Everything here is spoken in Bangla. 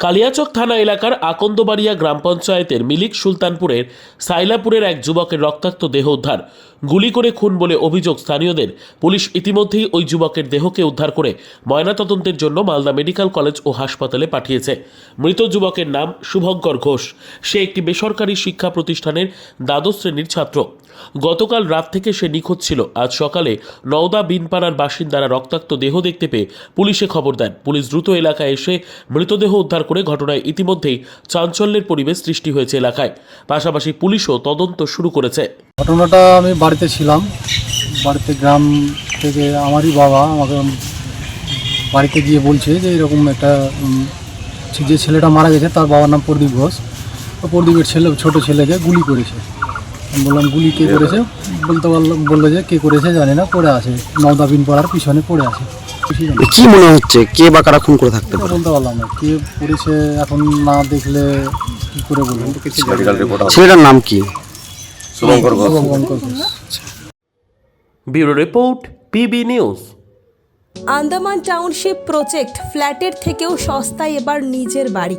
কালিয়াচক থানা এলাকার আকন্দবাড়িয়া গ্রাম পঞ্চায়েতের মিলিক সুলতানপুরের সাইলাপুরের এক যুবকের রক্তাক্ত দেহ উদ্ধার। গুলি করে খুন বলে অভিযোগ স্থানীয়দের। পুলিশ ইতিমধ্যেই ওই যুবকের দেহকে উদ্ধার করে ময়নাতদন্তের জন্য মালদা মেডিকেল কলেজ ও হাসপাতালে পাঠিয়েছে। মৃত যুবকের নাম শুভঙ্কর ঘোষ। সে একটি বেসরকারি শিক্ষা প্রতিষ্ঠানের দ্বাদশ শ্রেণির ছাত্র। গতকাল রাত থেকে সে নিখোঁজ ছিল। আজ সকালে নওদা বিনপাড়ার বাসিন্দারা রক্তাক্ত দেহ দেখতে পেয়ে পুলিশে খবর দেন। পুলিশ দ্রুত এলাকায় এসে মৃতদেহ উদ্ধার করে ঘটনায় ইতিমধ্যেই চাঞ্চল্যের পরিবেশ সৃষ্টি হয়েছে এলাকায়। পাশাপাশি পুলিশও তদন্ত শুরু করেছে। ঘটনাটা আমি বাড়িতে ছিলাম। বাড়িতে গ্রাম থেকে আমারই বাবা আমাকে বাড়িতে গিয়ে বলছে যে এরকম একটা যে ছেলেটা মারা গেছে, তার বাবার নাম প্রদীপ ঘোষ। প্রদীপের ছেলে, ছোট ছেলেকে গুলি করেছে। বললাম গুলি কে করেছে? বলতে পারলাম বলল যে কে করেছে জানি না পড়ে আছে। নওদাবিন পাড়ার পিছনে পড়ে আছে। কি মনে হচ্ছে? কে বা কারা খুন করে থাকতে পারে? বলতে পারলাম না। কে করেছে এখন না দেখলে কি করে বলব? ছেলেটার নাম কি? Shubhankar bureau report P B news. Andaman township project ফ্ল্যাটের থেকেও সস্তায় এবার নিজের বাড়ি।